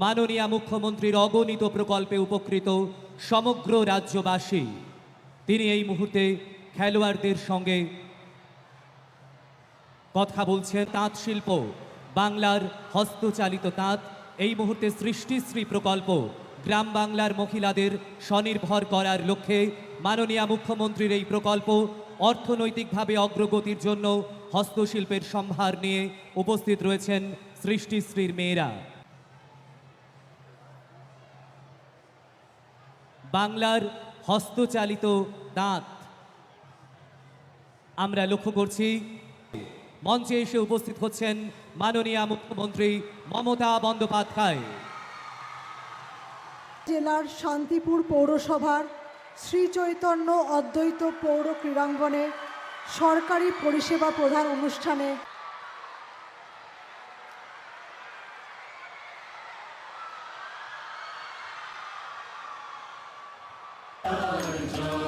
মাননীয় মুখ্যমন্ত্রীর অগণিত প্রকল্পে উপকৃত সমগ্র রাজ্যবাসী। তিনি এই মুহূর্তে খেলোয়াড়দের সঙ্গে কথা বলছেন। তাঁত শিল্প, বাংলার হস্তচালিত তাঁত, এই মুহূর্তে সৃষ্টিশ্রী প্রকল্প, গ্রাম বাংলার মহিলাদের স্বনির্ভর করার লক্ষ্যে মাননীয় মুখ্যমন্ত্রীর এই প্রকল্প অর্থনৈতিকভাবে অগ্রগতির জন্য হস্তশিল্পের সম্ভার নিয়ে উপস্থিত রয়েছেন সৃষ্টিশ্রীর মেয়েরা। বাংলার হস্তচালিত দাঁত। আমরা লক্ষ্য করছি, মঞ্চে এসে উপস্থিত হচ্ছেন মাননীয় মুখ্যমন্ত্রী মমতা বন্দ্যোপাধ্যায়। জেলার শান্তিপুর পৌরসভার শ্রী চৈতন্য অদ্বৈত পৌর ক্রীড়াঙ্গনে সরকারি পরিষেবা প্রধান অনুষ্ঠানে Oh,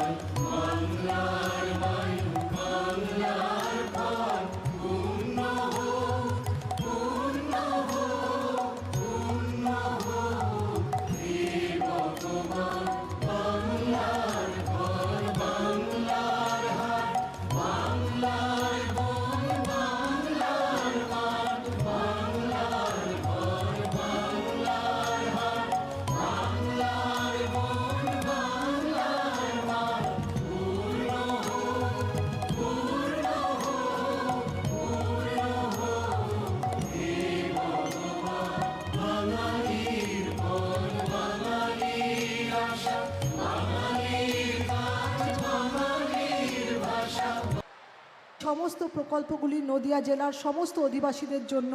সমস্ত প্রকল্পগুলি নদিয়া জেলার সমস্ত অধিবাসীদের জন্য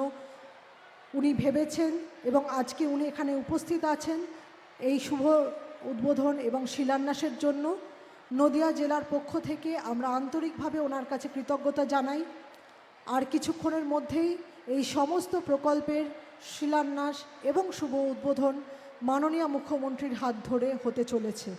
উনি ভেবেছেন এবং আজকে উনি এখানে উপস্থিত আছেন এই শুভ উদ্বোধন এবং শিলান্যাসের জন্য। নদিয়া জেলার পক্ষ থেকে আমরা আন্তরিকভাবে ওনার কাছে কৃতজ্ঞতা জানাই। আর কিছুক্ষণের মধ্যেই এই সমস্ত প্রকল্পের শিলান্যাস এবং শুভ উদ্বোধন মাননীয় মুখ্যমন্ত্রীর হাত ধরে হতে চলেছে।